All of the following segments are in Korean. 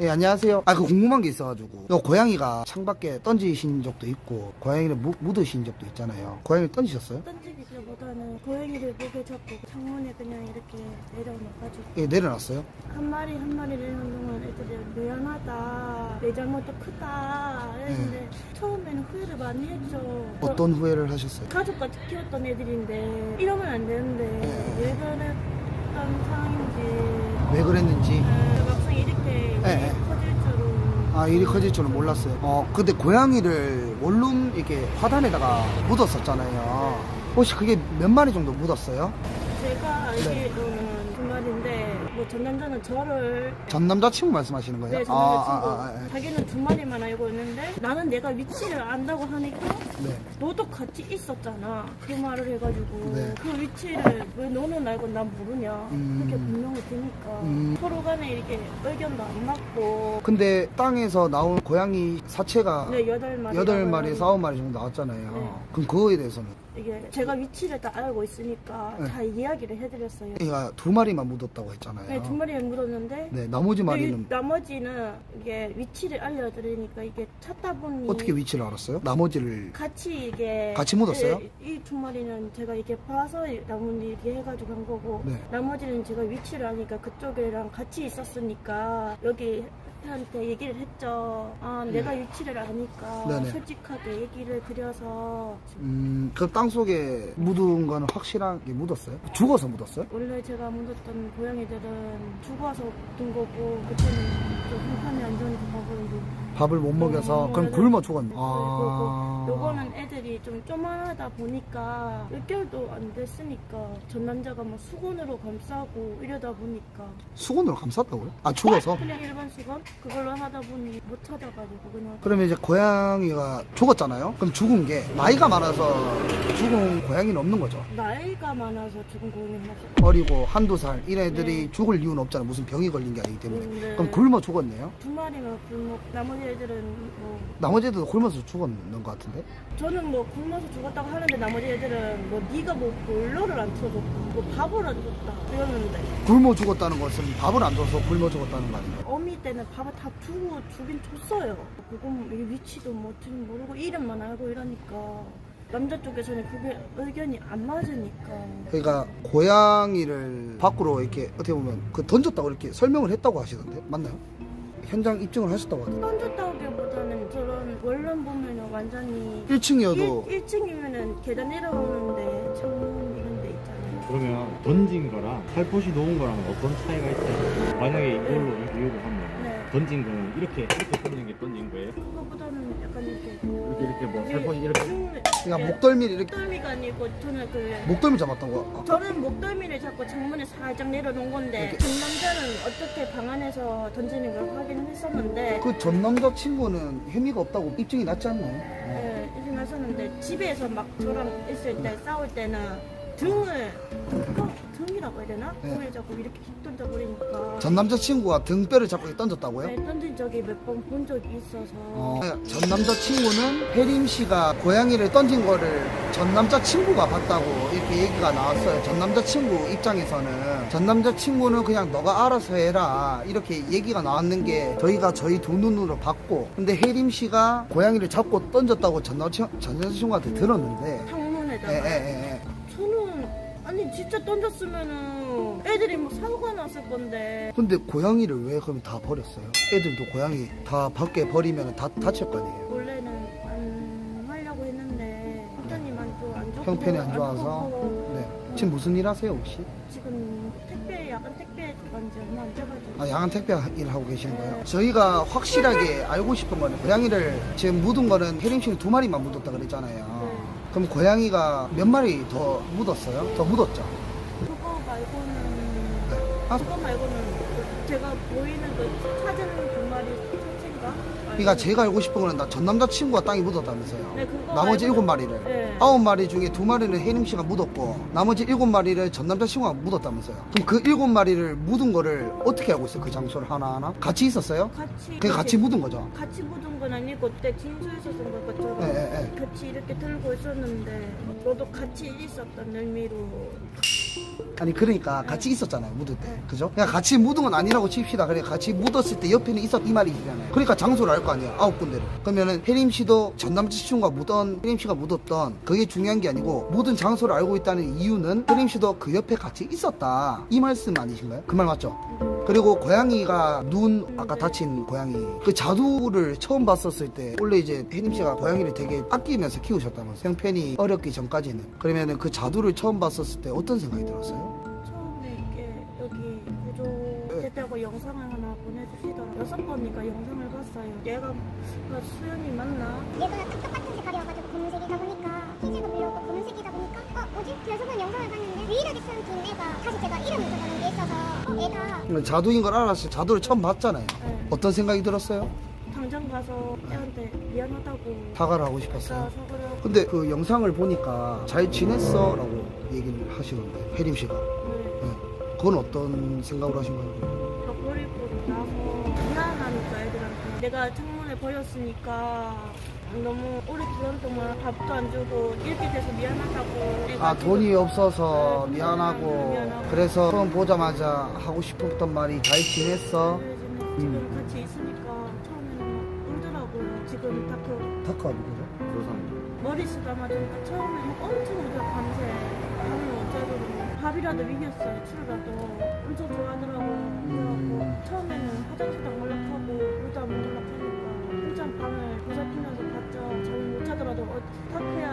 예, 안녕하세요. 아, 그 궁금한 게 있어가지고. 요 고양이가 창밖에 던지신 적도 있고, 고양이를 무, 묻으신 적도 있잖아요. 고양이를 던지셨어요? 던지기보다는 고양이를 목에 잡고 창문에 그냥 이렇게 내려놓아가지고 예, 내려놨어요? 한 마리 한 마리 내는 동안 애들이 미안하다 내 잘못도 크다 이랬는데 처음에는 후회를 많이 했죠 어떤 후회를 하셨어요? 가족같이 키웠던 애들인데 이러면 안 되는데 네. 왜 그랬던 상황인지 왜 그랬는지. 네, 이렇게 네. 커질 줄은 아, 일이 커질 줄은 몰랐어요. 어, 근데 고양이를 원룸 이렇게 화단에다가 묻었었잖아요. 혹시 그게 몇 마리 정도 묻었어요? 제가 네. 마리인데 뭐 전 남자는 저를 전 남자친구 말씀하시는 거예요? 네, 전 아, 남자친구 아, 아, 아, 자기는 두 마리만 알고 있는데 나는 내가 위치를 안다고 하니까 네. 너도 같이 있었잖아 그 말을 해가지고 네. 그 위치를 왜 너는 알고 난 모르냐 음. 그렇게 분명히 드니까 음. 서로 간에 이렇게 의견도 안 맞고 근데 땅에서 나온 고양이 사체가 네 여덟 마리 여덟 마리에서 아홉 마리 정도 나왔잖아요. 네. 그럼 그거에 대해서는 이게 제가 위치를 다 알고 있으니까 네. 다 이야기를 해드렸어요 얘가 두 마리만 묻었다고 했잖아요. 네, 두 마리에 묻었는데 네, 나머지 근데 마리는 이- 나머지는 이게 위치를 알려드리니까 이게 찾다 보니 어떻게 위치를 알았어요? 나머지를 같이 이게 같이 묻었어요? 이 두 마리는 제가 이렇게 봐서 나뭇잎 이렇게 해가지고 한 거고 네. 나머지는 제가 위치를 아니까 그쪽이랑 같이 있었으니까 여기 한테 얘기를 했죠. 아 내가 위치를 아니까 네. 네네. 솔직하게 얘기를 드려서 음, 그 땅 속에 묻은 거는 확실하게 묻었어요? 죽어서 묻었어요? 원래 제가 묻었던 고양이들은 죽어서 묻은 거고 그때는 좀 형편이 안 좋으니까 이제 밥을 못 먹여서 어, 그럼 네네. 굶어 죽었네. 아... 요거는 애들이 좀 쪼만하다 보니까 6개월도 안 됐으니까 전 남자가 막 수건으로 감싸고 이러다 보니까 수건으로 감쌌다고요? 아 죽어서? 그냥 일반 수건 그걸로 하다 보니 못 찾아가지고 그냥 그러면 이제 고양이가 죽었잖아요? 그럼 죽은 게 나이가 많아서 죽은 고양이는 없는 거죠? 나이가 많아서 죽은 고양이는 없어요. 어리고 한두 살 이런 애들이 죽을 이유는 없잖아 무슨 병이 걸린 게 아니기 때문에 음, 네. 그럼 굶어 죽었네요? 두 마리만 굶고 나머지 애들은 뭐 나머지 애들도 굶어서 죽었는 것 같은데? 저는 뭐 굶어서 죽었다고 하는데 나머지 애들은 뭐 네가 뭐 볼러를 안 틀어줬다 뭐 밥을 안 줬다 이러는데 굶어 죽었다는 것은 밥을 안 줘서 굶어 죽었다는 거 아닌가요? 어미 때는 밥을 다 주고 주긴 줬어요. 그건 이 위치도 뭐 어떻게 모르고 이름만 알고 이러니까 남자 쪽에서는 그게 의견이 안 맞으니까 그러니까 고양이를 밖으로 이렇게 어떻게 보면 그 던졌다고 이렇게 설명을 했다고 하시던데 맞나요? 현장 입증을 하셨다고 하던데 던졌다기보다는 저런 원룸 보면은 완전히 1층이어도 1, 1층이면은 계단 내려오는데 창문 이런 데 있잖아요. 그러면 던진 거랑 살포시 놓은 거랑 어떤 차이가 있어요? 만약에 이걸로 비교를 하면 네. 던진 거는 이렇게 이렇게 던진 게 던진 거예요? 그거보다는 약간 이렇게 이렇게 이렇게 뭐 살포시 이렇게? 그러니까 목덜미를 이렇게 목덜미가 아니고 저는 그 목덜미 잡았던 거 저는 목덜미를 잡고 창문에 살짝 내려놓은 건데 이렇게. 전 남자는 어떻게 방 안에서 던지는 걸 확인했었는데 그 전 남자 친구는 혐의가 없다고 입증이 났지 않나요? 네, 일어났었는데 집에서 막 저랑 있을 때 싸울 때는 등을 어, 등이라고 해야 되나? 네. 등을 잡고 이렇게 툭 던져버리니까 전 남자친구가 등뼈를 잡고 던졌다고요? 네, 던진 적이 몇 번 본 적이 있어서 어, 전 남자친구는 혜림 씨가 고양이를 던진 거를 전 남자친구가 봤다고 이렇게 얘기가 나왔어요. 전 남자친구 입장에서는 전 남자친구는 그냥 너가 알아서 해라 이렇게 얘기가 나왔는 게 저희가 저희 두 눈으로 봤고 근데 혜림 씨가 고양이를 잡고 던졌다고 전, 남자친구한테 들었는데 창문에다가 예, 예, 예, 예. 아니 진짜 던졌으면은 애들이 뭐 사고가 났을 건데 근데 고양이를 왜 그럼 다 버렸어요? 애들도 고양이 다 밖에 버리면 다 다칠 거 아니에요? 원래는 안 하려고 했는데 형편이만 또안 좋고 형편이 안 좋아서 좋고 네. 지금 무슨 일 하세요 혹시? 지금 택배 야간 택배 들어간 지 얼마 안 돼가지고 아, 야간 택배 일 하고 계시는 거예요? 저희가 확실하게 알고 싶은 거는 고양이를 지금 묻은 거는 혜림 씨는 두 마리만 묻었다 그랬잖아요. 네. 그럼 고양이가 몇 마리 더 묻었어요? 더 묻었죠? 그거 말고는 아, 그거 말고는 그 제가 보이는 그 찾은 두 마리? 그러니까 제가 알고 싶은 거는 나 전 남자친구가 땅에 묻었다면서요. 네, 그거 나머지 일곱 마리를. 네. 아홉 마리 중에 두 마리는 혜림 씨가 묻었고 나머지 일곱 마리를 전 남자친구가 묻었다면서요. 그럼 그 일곱 마리를 묻은 거를 어떻게 알고 있어요? 그 장소를 하나하나? 같이 있었어요? 같이 그게 같이 묻은 거죠? 같이 묻은 건 아니고 그때 진수에서 쓴 것처럼 예, 예, 예. 같이 이렇게 들고 있었는데 너도 같이 있었던 의미로 아니 그러니까 같이 있었잖아요 묻을 때 네. 그죠? 그냥 같이 묻은 건 아니라고 칩시다 그래 같이 묻었을 때 옆에는 있었 이 말이잖아요 그러니까 장소를 알 거 아니에요 아홉 군데를 그러면은 혜림 씨도 전 남자친구가 묻던 혜림 씨가 묻었던 그게 중요한 게 아니고 묻은 장소를 알고 있다는 이유는 혜림 씨도 그 옆에 같이 있었다 이 말씀 아니신가요? 그 말 맞죠? 그리고 고양이가 눈 아까 다친 고양이 그 자두를 처음 봤었을 때 원래 이제 혜림 씨가 고양이를 되게 아끼면서 키우셨다면서 형편이 어렵기 전까지는 그러면은 그 자두를 처음 봤었을 때 어떤 생각이 들었어요? 여섯 번이니까 영상을 봤어요. 얘가 그 수연이 맞나? 얘가 다 똑같은 색깔이어가지고 검은색이다 보니까 흰색을 물려고 검은색이다 보니까 어 뭐지? 그래서는 영상을 봤는데 유일하게 긴 애가 다시 제가 이름을 적어놓은 게 있어서 어 얘가 자두인 걸 알았어요. 자두를 처음 봤잖아요. 네. 어떤 생각이 들었어요? 당장 가서 애한테 미안하다고 사과를 하고 싶었어요. 사과를 하고 근데 그 영상을 보니까 잘 지냈어? 라고 얘기를 하시는데 혜림 씨가 네. 네. 그건 어떤 생각으로 하신 거예요? 저 버리고 나서 미안하니까 애들한테 내가 창문에 버렸으니까 너무 오래 기간 동안 밥도 안 주고 이렇게 돼서 미안하다고 아 돈이 없어서 네, 미안하고 미안하고. 그래서 처음 보자마자 하고 싶었던 말이 잘 지냈어? 네, 지금 같이 있으니까 처음에는 막 울더라고요. 지금 다그 타카 누구죠? 조상 머리숱 감아주니까 처음에는 엄청 울더 밤새 밤을 어쩌고 밥이라도 비겼어요. 술이라도 엄청 좋아하더라고요. 그래갖고 처음에는 화장실도 안 연락하고 물도 안 연락하니까 혼자 밤을 보살피면서 봤죠. 잠을 못 자더라도 어, 타크야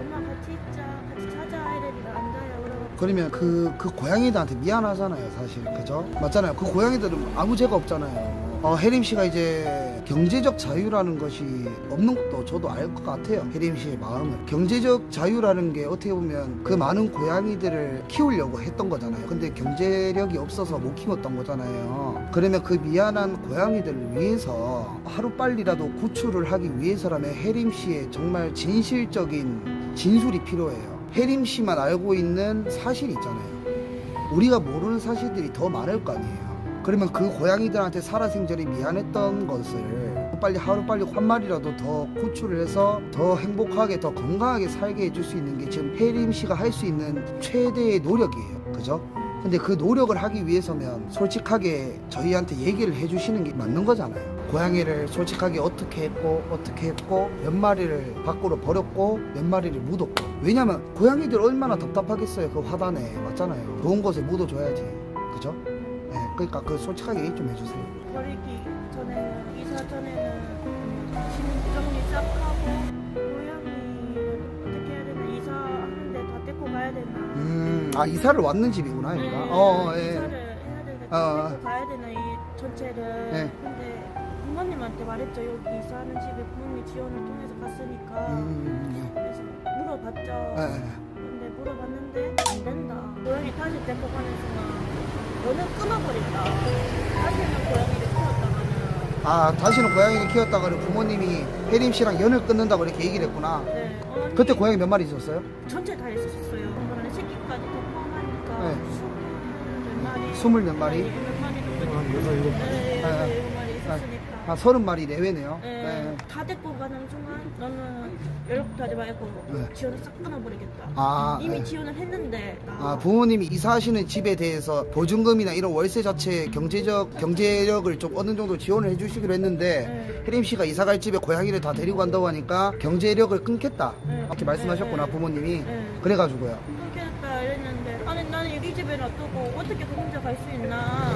엄마 같이 있자 같이 자자 이래니까 안 자요. 그래갖고 그러면 그, 그 고양이들한테 미안하잖아요, 사실. 그죠? 맞잖아요. 그 고양이들은 아무 죄가 없잖아요. 어, 혜림 씨가 이제 경제적 자유라는 것이 없는 것도 저도 알 것 같아요. 혜림 씨의 마음은. 경제적 자유라는 게 어떻게 보면 그 많은 고양이들을 키우려고 했던 거잖아요. 근데 경제력이 없어서 못 키웠던 거잖아요. 그러면 그 미안한 고양이들을 위해서 하루빨리라도 구출을 하기 위해서라면 혜림 씨의 정말 진실적인 진술이 필요해요. 혜림 씨만 알고 있는 사실이 있잖아요. 우리가 모르는 사실들이 더 많을 거 아니에요. 그러면 그 고양이들한테 살아생전에 미안했던 것을 빨리 하루빨리 한 마리라도 더 구출을 해서 더 행복하게 더 건강하게 살게 해줄 수 있는 게 지금 혜림 씨가 할 수 있는 최대의 노력이에요. 그죠? 근데 그 노력을 하기 위해서면 솔직하게 저희한테 얘기를 해주시는 게 맞는 거잖아요. 고양이를 솔직하게 어떻게 했고 어떻게 했고 몇 마리를 밖으로 버렸고 몇 마리를 묻었고 왜냐면 고양이들 얼마나 답답하겠어요 그 화단에 맞잖아요 좋은 곳에 묻어줘야지 그죠? 네, 그러니까 그 솔직하게 얘기 좀 해주세요 버리기 전에는 이사 전에는 짐 정리 싹 하고 고양이를 어떻게 해야 되나 이사하는데 다 데리고 가야 되나 음 아 이사를 왔는 집이구나 네, 여기가 어 예. 이사를 해야 되는데 어, 어. 데리고 가야 되나 이 전체를 네. 근데 부모님한테 말했죠 여기 이사하는 집에 부모님 지원을 통해서 갔으니까 음, 그래서 물어봤죠 예. 예, 예. 근데 물어봤는데 안 된다 고양이 다시 데리고 가는 순간 너는 끊어버린다 다시는 고양이를 키웠다가는 아 다시는 고양이를 키웠다가는 부모님이 혜림 씨랑 연을 끊는다고 이렇게 얘기를 했구나 네, 언니 그때 고양이 몇 마리 있었어요? 전체 다 있었어요. 그거는 새끼까지 다 포함하니까 네. 스물 몇 마리. 스물 몇 마리? 네, 몇 마리 정도. 한 여섯 일곱 마리. 네, 아, 아. 일곱 마리 있었으니까. 한 서른 마리 내외네요 네, 네. 다 데리고 가는 순간 너는 연락도 하지 말고 네. 지원을 싹 끊어버리겠다. 아, 이미 네. 지원을 했는데 나. 아, 부모님이 이사하시는 집에 대해서 보증금이나 이런 월세 자체 경제적 경제력을 좀 어느 정도 지원을 해주시기로 했는데 네. 혜림 씨가 이사 갈 집에 고양이를 다 데리고 간다고 하니까 경제력을 끊겠다 네. 이렇게 말씀하셨구나 네. 부모님이 네. 그래가지고요. 끊겠다 이랬는데 아니 나는 여기 집에 놔두고 어떻게 그 혼자 갈 수 있나 그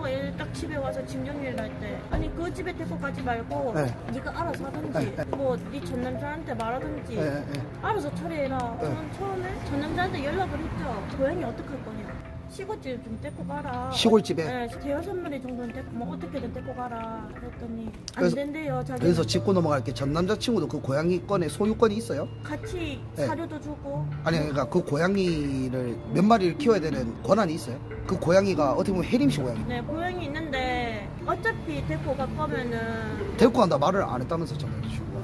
엄마가 얘 딱 집에 와서 짐 정리를 할 때 아니 그 집에 데리고 가지 말고 네. 네 가 알아서 하든지 네, 네. 뭐네 전남자한테 말하든지 예, 예. 알아서 처리해라 네. 저는 처음에 전남자한테 연락을 했죠 고양이 어떡할 거냐 시골집 좀 데리고 가라 시골집에 네 대여섯 마리 정도는 데리고 뭐 어떻게든 데리고 가라 그랬더니 안 그래서- 된대요 자기 그래서 짚고 넘어갈게 전 남자친구도 그 고양이권에 소유권이 있어요? 같이 네. 사료도 주고 아니 그러니까 그 고양이를 몇 마리를 키워야 되는 권한이 있어요? 그 고양이가 어떻게 보면 혜림 씨 고양이 네 고양이 있는데 어차피 데리고 갈 거면은 데리고 간다 말을 안 했다면서 전 남자친구가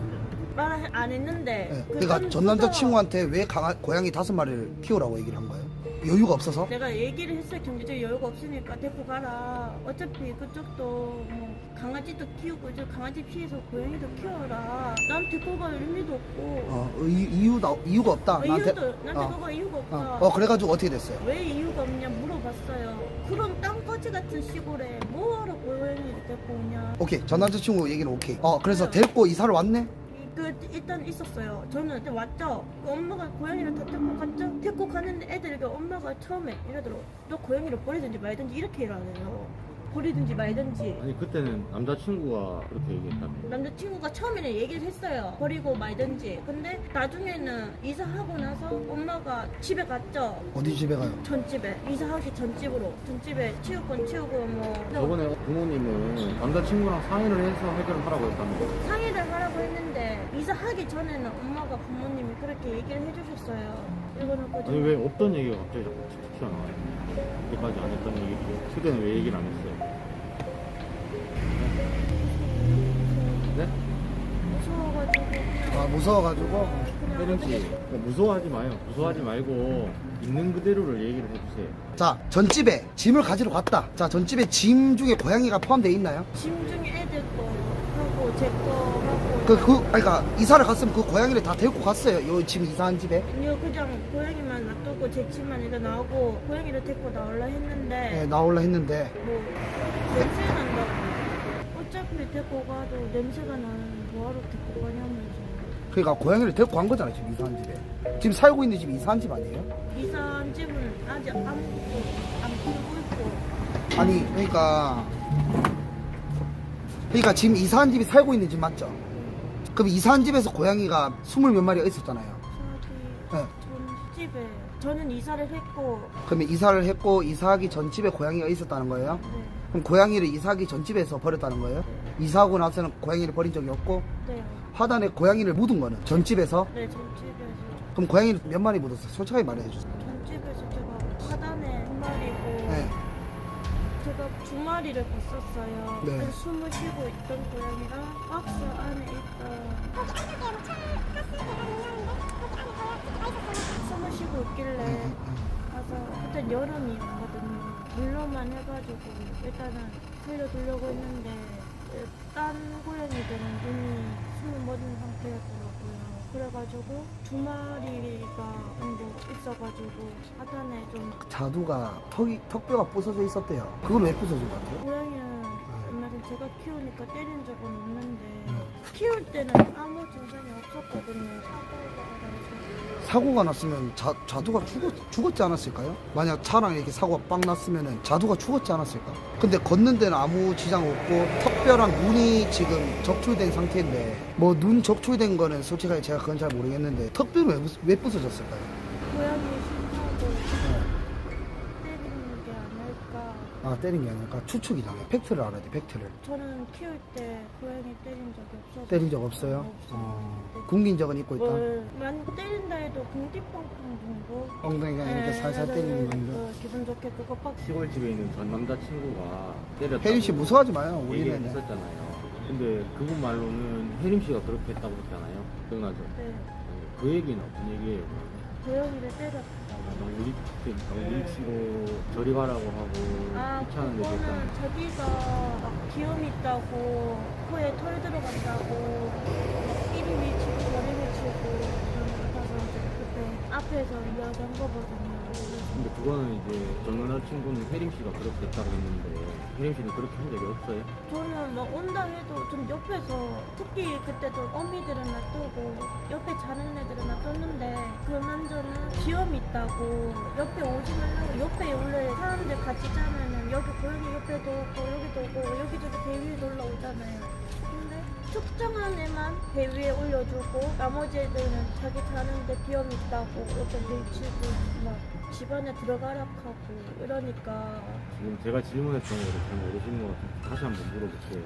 말 안 했는데 네. 그 그러니까 전- 전 남자친구한테 왜 강아, 고양이 다섯 마리를 키우라고 얘기를 한 거예요? 여유가 없어서? 내가 얘기를 했어요 경제적 여유가 없으니까 데리고 가라 어차피 그쪽도 뭐 강아지도 키우고 이제 강아지 피해서 고양이도 키워라. 난 데리고 갈 의미도 없고 어, 이, 이유다, 이유가 없다. 어, 나한테. 이유도 난 어. 데리고 갈 이유가 없다. 어, 어, 그래가지고 어떻게 됐어요? 왜 이유가 없냐 물어봤어요. 그럼 땅거지 같은 시골에 뭐하러 고양이를 데리고 오냐. 오케이. 전 남자친구 얘기는 오케이. 어, 그래서 데리고 이사를 왔네? 그 일단 있었어요. 저는 그때 왔죠. 그 엄마가 고양이를 다 데리고 갔죠. 데리고 갔는데 애들에게 엄마가 처음에 이러더라고. 너 고양이를 버리든지 말든지 이렇게 일하네요. 버리든지 말든지. 아니 그때는 남자친구가 그렇게 얘기했다며 남자친구가 처음에는 얘기를 했어요. 버리고 말든지. 근데 나중에는 이사하고 나서 엄마가 집에 갔죠. 어디 집에 가요? 전집에. 이사하기 전집으로. 전집에 치울 건 치우고 뭐. 저번에 부모님은 남자친구랑 상의를 해서 해결을 하라고 했다며 상의를 이사하기 전에는 엄마가 부모님이 그렇게 얘기를 해주셨어요. 읽어놓고 아니 왜 없던 얘기가 갑자기 자꾸 툭툭 튀어나와요 그때까지 안 했던 얘기를 그때는 왜 얘기를 안 했어요 네? 무서워가지고 그냥 아, 무서워가지고. 그냥 혜림씨 어떻게- 무서워하지 마요 무서워하지 말고 있는 그대로를 얘기를 해주세요 자, 전집에 짐을 가지러 갔다. 자, 전집에 짐 중에 고양이가 포함되어 있나요? 짐 중에 애들 거 거 하고 그, 그, 아니, 그니까, 이사를 갔으면 그 고양이를 다 데리고 갔어요. 요짐 이사한 집에. 아니요 그냥 고양이만 놔두고 제 집만 일단 나오고 고양이를 데리고 나올라 했는데 예, 나올라 했는데. 뭐 냄새 난다고 어차피 데리고 가도 냄새가 나는 뭐하러 데리고 가냐면서 그니까, 고양이를 데리고 간 거잖아요. 지금 이사한 집에. 지금 살고 있는 집이 이사한 집 아니에요? 이사한 집은 아직 아무것도 안 풀고 있고 아니, 그러니까 그러니까 지금 이사한 집이 살고 있는 집 맞죠? 그럼 이사한 집에서 고양이가 스물 몇 마리가 있었잖아요. 네. 전 집에 저는 이사를 했고 그러면 이사를 했고 이사하기 전 집에 고양이가 있었다는 거예요? 네, 그럼 고양이를 이사하기 전 집에서 버렸다는 거예요? 이사하고 나서는 고양이를 버린 적이 없고 네, 화단에 고양이를 묻은 거는 전 집에서 네, 전 집에서 그럼 고양이를 몇 마리 묻었어요? 솔직하게 말해 주세요. 제가 두 마리를 봤었어요. 네. 그 숨을 쉬고 있던 고양이랑 박스 안에 있던. 숨을 쉬고 있길래 가서 그때 여름이었거든요. 물로만 해가지고 일단은 살려두려고 했는데 딴 고양이들은 눈이 숨을 멎은 상태였더라고요. 그래가지고 두 마리가 정도 있어가지고 하단에 좀 자두가 턱이 턱뼈가 부서져 있었대요. 그건 왜 부서진 것 같아요? 고양이는 옛날에 제가 키우니까 때린 적은 없는데 네. 키울 때는 아무 증상이 없었거든요. 사고가 났으면 자, 자두가 죽었, 죽었지 않았을까요? 만약 차랑 이렇게 사고가 빵 났으면 자두가 죽었지 않았을까? 근데 걷는 데는 아무 지장 없고 턱뼈랑 눈이 지금 적출된 상태인데 뭐 눈 적출된 거는 솔직하게 제가 그건 잘 모르겠는데 턱뼈는 왜, 부서- 왜 부서졌을까요? 고양이 싫다고 네. 때리는 게 아 때린 게 아니라 추측이잖아요. 팩트를 알아야 돼 팩트를. 저는 키울 때 고양이 때린 적이 없어서 때린 적 없어요? 없어요. 어, 굶긴 적은 있고 있다. 뭘 많이 때린다 해도 궁디팡팡 정도. 엉덩이가 이렇게 살살 때리는 정도. 그 기분 좋게 그것밖에. 시골집에 있는 전 남자친구가 때렸다고 혜린 씨 무서워하지 마요. 우리는 했었잖아요 근데 그분 말로는 혜림 씨가 그렇게 했다고 했잖아요 기억나죠? 네. 아니, 그 얘기는 어떤 얘기예요? 고양이를 때렸다. 너무 우리 너무 밀치고 저리 가라고 하고 아, 귀찮은데 그거는 일단 자기가 막 기염 있다고 코에 털 들어간다고 막 그런 거 같아서 이제 그때 앞에서 이야기한 거거든요. 근데 그거는 이제 전 남자친구는 혜림 씨가 그렇게 했다고 했는데 혜림 씨는 그렇게 한 적이 없어요? 저는 막 온다 해도 좀 옆에서 특히 그때도 어미들은 놔두고 옆에 자는 애들은 놔뒀는데 그만저는 기염 있다고 옆에 오지 말라고 옆에 원래 사람들 같이 자면은 여기 고양이 옆에도 오고 여기도 오고 여기저기 배 위에 올라오잖아요 근데 특정한 애만 배 위에 올려주고 나머지 애들은 자기 자는데 비염 있다고 옆에 밀치고 막 집안에 들어가라 하고 이러니까 지금 제가 질문했던 거를 잘 모르시는 것 같아서 다시 한번 물어볼게요.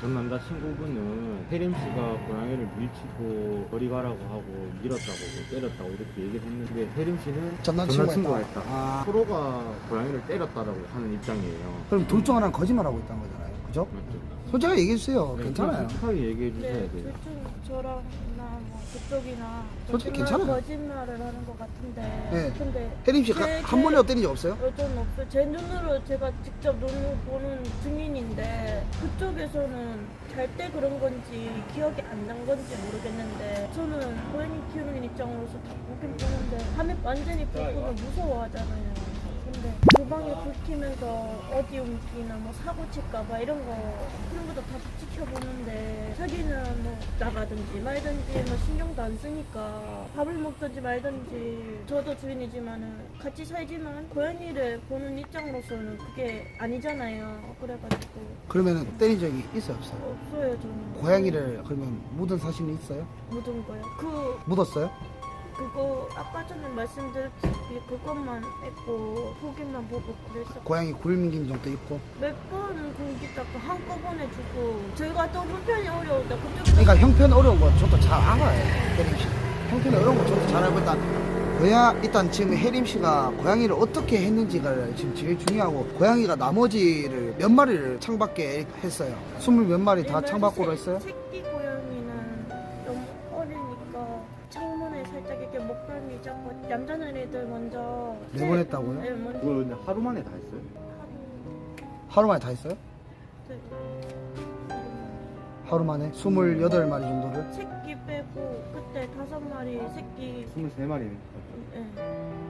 전 남자친구분은 혜림 씨가 고양이를 밀치고 거리 가라고 하고 밀었다고 뭐 때렸다고 이렇게 얘기를 했는데 혜림 씨는 전 남친구가 했다. 했다. 아. 서로가 고양이를 때렸다라고 하는 입장이에요. 그럼 둘 중 하나는 거짓말하고 있다는 거잖아요. 그죠? 맞죠? 솔직하게 얘기해 주세요. 네, 괜찮아요. 솔직하게 얘기해 주셔야 네, 돼요. 둘중 저랑 나뭐 그쪽이나 솔직히 거짓말- 괜찮아요. 거짓말을 하는 것 같은데 네. 근데 혜림 씨, 제- 한 제- 번이라도 때린 적 없어요? 어, 저는 없어요. 제 눈으로 제가 직접 눈으로 보는 증인인데 그쪽에서는 잘 때 그런 건지 기억이 안 난 건지 모르겠는데 저는 고양이 키우는 입장으로서 다 보긴 보는데 밤에 완전히 불 끄면 무서워하잖아요. 근데 주방에 불 켜면서 어디 움직이나 뭐 사고 칠까봐 이런 거 그런 것도 다 지켜보는데 자기는 뭐 나가든지 말든지 뭐 신경도 안 쓰니까 밥을 먹든지 말든지 저도 주인이지만은 같이 살지만 고양이를 보는 입장으로서는 그게 아니잖아요. 그래가지고 그러면 때린 적이 있어요, 없어요? 없어요 저는. 고양이를 그러면 묻은 사실이 있어요? 묻은 거요. 그 묻었어요? 그거 아까 전에 말씀드렸듯이 그것만 했고 보기만 보고 그랬어. 고양이 굴민긴 적도 있고. 몇번 공기 닦고 한꺼번에 주고 저희가 또 형편이 어려우다 그러니까 형편 어려운 거 저도 잘 알아요, 혜림 씨. 형편이 어려운 거 저도 잘 알고 일단 고양 일단 지금 혜림 씨가 고양이를 어떻게 했는지가 지금 제일 중요하고 고양이가 나머지를 몇 마리를 창밖에 했어요. 스물 몇 마리 다 얘네들 창밖으로 새- 했어요? 새 먼저 내보냈다고요? 네, 먼저 그걸 그냥 하루 만에 다 했어요? 하루 만에 다 했어요? 네. 하루 만에 28마리 정도를? 새끼 빼고 그때 다섯 마리 새끼 23마리. 네,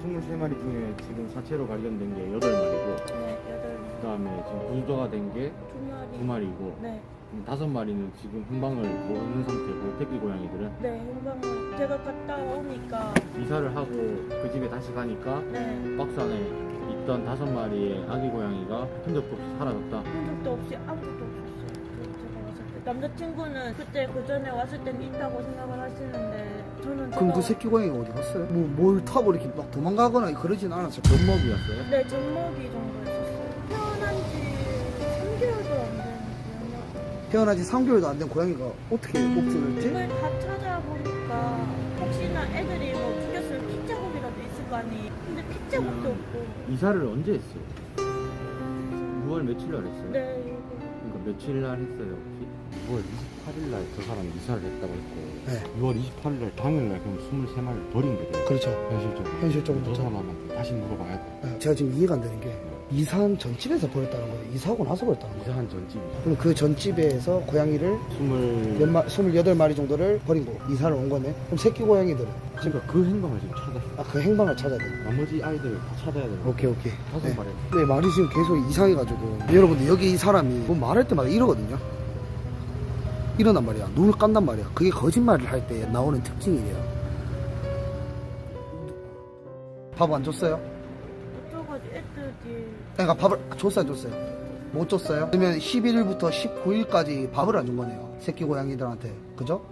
23마리 중에 지금 사체로 발견된 게 8마리고, 네 여덟 마리 그 다음에 지금 부조가 된 게 두 마리 2마리고, 네, 다섯 마리는 지금 훈방을 모르는 상태고, 새끼 고양이들은 네 행방을 제가 갔다 오니까 이사를 하고 그 집에 다시 가니까 네 박스 안에 있던 다섯 마리의 아기 고양이가 흔적도 없이 사라졌다. 흔적도 없이 아무것도 없었어요. 그 제가 왔을 때 남자친구는 그때 그 전에 왔을 때는 있다고 생각을 하시는데 저는 그럼 제가 그 새끼 고양이가 어디 갔어요? 뭐 뭘 타고 이렇게 막 도망가거나 그러진 않았어요. 전먹이었어요? 네 젖먹이 정도 태어난 지 3개월도 안 된 고양이가 어떻게 없어졌지? 이걸 다 찾아보니까 혹시나 애들이 뭐 죽였으면 피 자국이라도 있을 거 아니. 근데 피 자국도 없고. 이사를 언제 했어요? 6월 며칠 날 했어요? 네 이거 그러니까 며칠 날 했어요 혹시? 6월 28일 날 저 사람이 이사를 했다고 했고 네. 6월 28일 날 당일 날 그럼 23마리를 버린 거죠? 그렇죠. 현실적으로 현실적으로 저 그렇죠. 사람한테 다시 물어봐야 돼 네, 제가 지금 이해가 안 되는 게 이사한 전집에서 버렸다는 거예요. 이사하고 나서 버렸다는 거예요. 이사한 전집이 그럼 그 전집에서 고양이를 20... 몇 마, 28마리 정도를 버리고 이사를 온 거네. 그럼 새끼 고양이들은 그러니까 그 행방을 지금 찾아 아, 그 행방을 찾아야 돼. 나머지 아이들 다 찾아야 거 오케이, 오케이. 다섯 네. 마리 네, 말이 지금 계속 이상해가지고. 여러분들, 여기 이 사람이 뭐 말할 때마다 이러거든요. 이런단 말이야. 눈을 깐단 말이야. 그게 거짓말을 할 때 나오는 특징이에요. 밥 안 줬어요? 그러니까 밥을 줬어요 줬어요. 못 줬어요? 그러면 11일부터 19일까지 밥을 안 준 거네요 새끼 고양이들한테. 그죠?